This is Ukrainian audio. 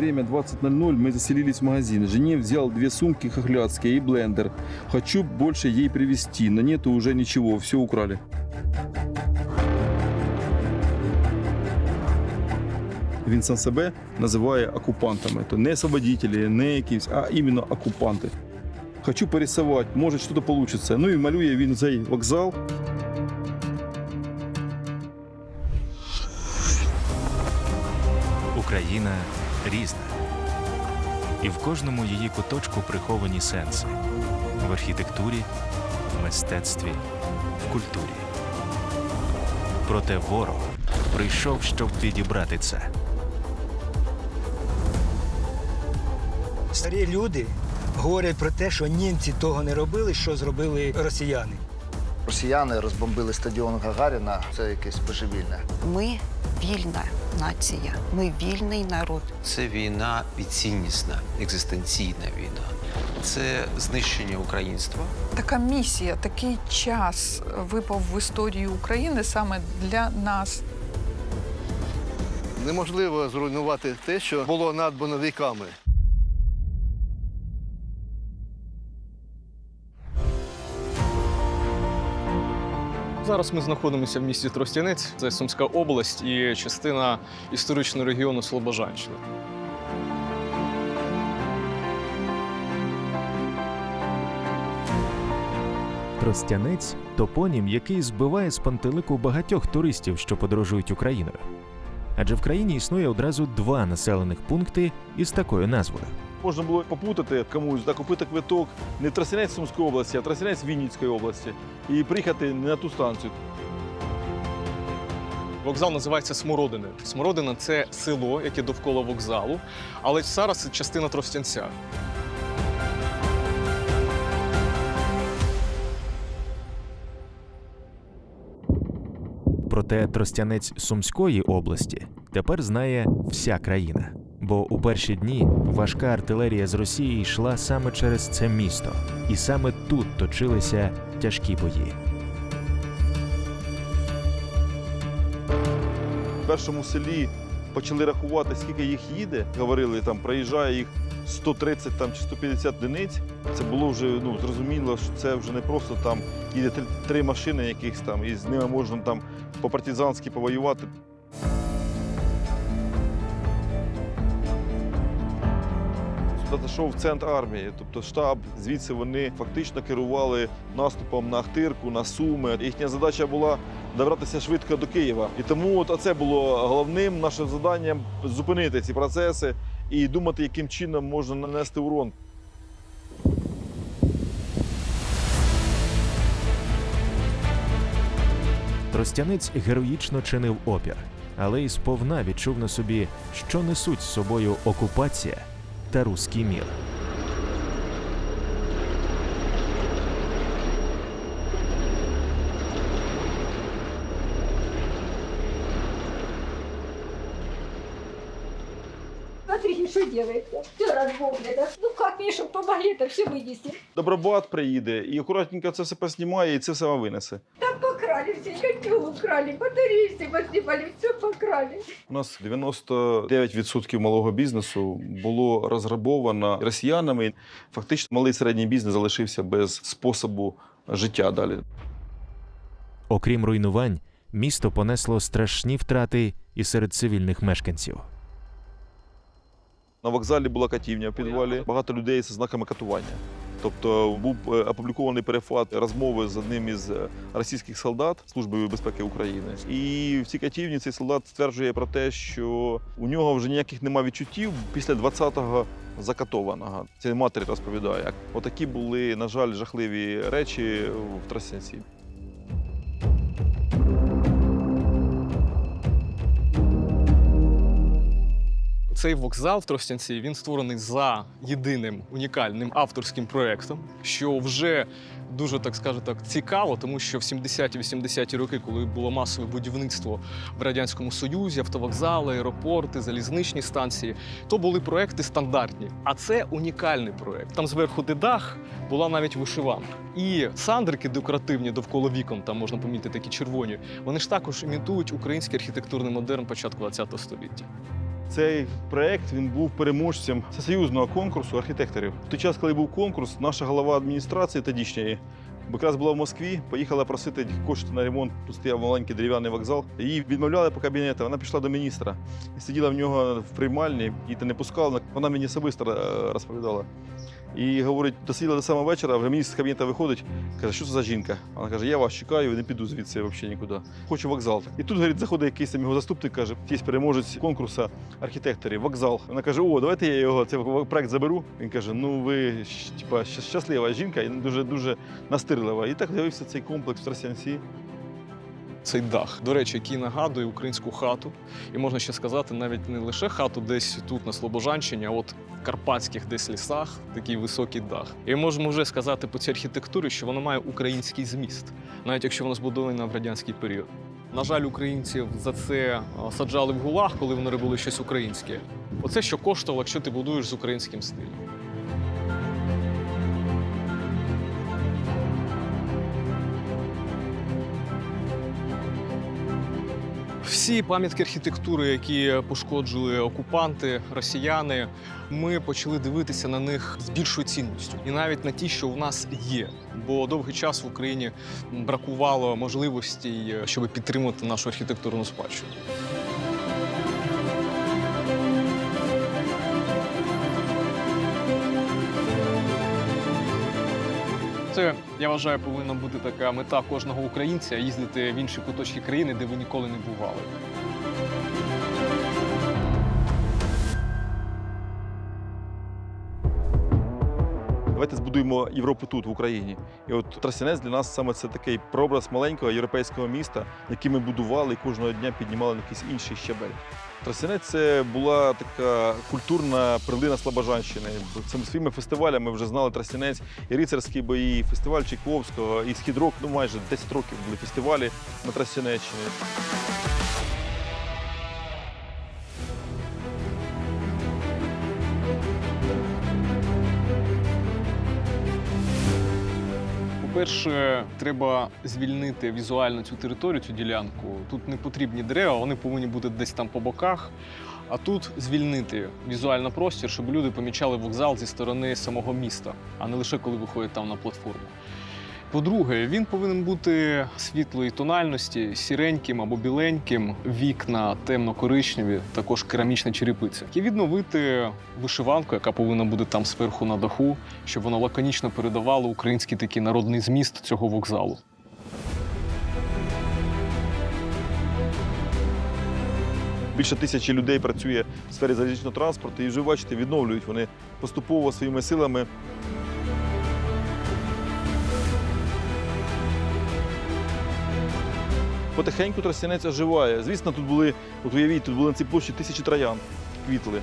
Время 20.00, мы заселились в магазин. Жене взял две сумки хохлядские и блендер. Хочу больше ей привезти, но нету уже ничего, все украли. Він сам себе називає окупантами. То не освободителі, не якісь, а іменно окупанти. Хочу порисувати, може щось вийде. Ну і малює він цей вокзал. Україна різна. І в кожному її куточку приховані сенси в архітектурі, в мистецтві, в культурі. Проте ворог прийшов, щоб відібрати це. Старі люди говорять про те, що німці того не робили, що зробили росіяни. Росіяни розбомбили стадіон Гагаріна. Це якесь божевільне. Ми вільна нація, ми вільний народ. Це війна і ціннісна, екзистенційна війна. Це знищення українства. Така місія, такий час випав в історію України саме для нас. Неможливо зруйнувати те, що було надбано віками. Зараз ми знаходимося в місті Тростянець, це Сумська область і частина історичного регіону Слобожанщини. Тростянець топонім, який збиває з пантелику багатьох туристів, що подорожують Україною. Адже в країні існує одразу два населених пункти із такою назвою. Можна було попутати комусь, да, купити квиток не в Сумської області, а в Тростянець Вінницької області і приїхати не на ту станцію. Вокзал називається Смородини. Смородина це село, яке довкола вокзалу, але зараз це частина Тростянця. Проте Тростянець Сумської області тепер знає вся країна. Бо у перші дні важка артилерія з Росії йшла саме через це місто, і саме тут точилися тяжкі бої. В першому селі почали рахувати, скільки їх їде. Говорили, там проїжджає їх 130 там, чи 150 одиниць. Це було вже ну, зрозуміло, що це вже не просто там їде три, машини якихось там, і з ними можна там по-партизанськи повоювати. Сюди зайшов центр армії, тобто штаб. Звідси вони фактично керували наступом на Ахтирку, на Суми. Їхня задача була добратися швидко до Києва. І тому от це було головним нашим завданням зупинити ці процеси і думати, яким чином можна нанести урон. Тростянець героїчно чинив опір, але й сповна відчув на собі, що несуть з собою окупація та руський мір. Смотрите, что делается. Все разбомблено. Ну как мне, чтобы помогли это все вынести? Добробат приїде і акуратненько це все поснімає і це все вам винесе. Там покрали все, котел украли, батареи все поснимали, все покрали. У нас 99% малого бізнесу було розграбовано росіянами. Фактично, малий і середній бізнес залишився без способу життя далі. Окрім руйнувань, місто понесло страшні втрати і серед цивільних мешканців. На вокзалі була катівня в підвалі. Багато людей з знаками катування. Тобто був е, опублікований перефат розмови з одним із е, російських солдат Служби безпеки України. І в цій катівні цей солдат стверджує про те, що у нього вже ніяких немає відчуттів після 20-го закатованого. Це матері розповідає. Отакі були, на жаль, жахливі речі в Тростянці. Цей вокзал в Тростянці він створений за єдиним унікальним авторським проєктом, що вже дуже так скажу так цікаво, тому що в 70-80-ті роки, коли було масове будівництво в радянському союзі, автовокзали, аеропорти, залізничні станції, то були проекти стандартні. А це унікальний проект. Там зверху де дах була навіть вишиванка. І сандрики декоративні довкола вікон, там можна помітити такі червоні. Вони ж також імітують український архітектурний модерн початку ХХ століття. Цей проект він був переможцем всесоюзного конкурсу архітекторів. В той час, коли був конкурс, наша голова адміністрації тодішньої бо якраз була в Москві, поїхала просити кошти на ремонт. Тут стояв маленький дерев'яний вокзал. Її відмовляли по кабінету. Вона пішла до міністра і сиділа в нього в приймальні, та не пускали. Вона мені особисто е, розповідала. І говорить, досиділа до самого вечора, вже міністр з кабінету виходить, каже, що це за жінка? Вона каже, я вас чекаю, не піду звідси взагалі нікуди. Хочу вокзал. І тут говорить, заходить якийсь там його заступник, каже, є переможець конкурсу архітекторів, вокзал. Вона каже, о, давайте я його цей проект заберу. Він каже, ну ви типа, щаслива жінка і дуже дуже настирлива. І так з'явився цей комплекс в Тростянці. Цей дах, до речі, який нагадує українську хату. І можна ще сказати, навіть не лише хату десь тут на Слобожанщині, а от в карпатських десь лісах такий високий дах. І можемо вже сказати по цій архітектурі, що воно має український зміст, навіть якщо воно збудовано в радянський період. На жаль, українців за це саджали в гулах, коли вони робили щось українське. Оце що коштувало, якщо ти будуєш з українським стилем. Всі пам'ятки архітектури, які пошкоджили окупанти, росіяни, ми почали дивитися на них з більшою цінністю, і навіть на ті, що в нас є. Бо довгий час в Україні бракувало можливостей, щоб підтримати нашу архітектурну спадщину. Це я вважаю, повинна бути така мета кожного українця їздити в інші куточки країни, де ви ніколи не бували. Давайте Європу тут, в Україні. І от Тростянець для нас саме це такий прообраз маленького європейського міста, який ми будували і кожного дня піднімали на якийсь інший щабель. Тростянець це була така культурна перлина Слобожанщини. Цими своїми фестивалями вже знали Тростянець, і рицарські бої, і фестиваль Чайковського, і Східрок. Ну майже 10 років були фестивалі на Тростянеччині. По-перше, треба звільнити візуально цю територію, цю ділянку. Тут не потрібні дерева, вони повинні бути десь там по боках. А тут звільнити візуально простір, щоб люди помічали вокзал зі сторони самого міста, а не лише коли виходять там на платформу. По-друге, він повинен бути світлої тональності, сіреньким або біленьким, вікна темно-коричневі, також керамічна черепиця. І відновити вишиванку, яка повинна бути там зверху на даху, щоб вона лаконічно передавала український такий народний зміст цього вокзалу. Більше тисячі людей працює в сфері залізничного транспорту і вже бачите, відновлюють вони поступово своїми силами. Потихеньку тростянець оживає. Звісно, тут були, от уявіть, тут були на цій площі тисячі троян квітли.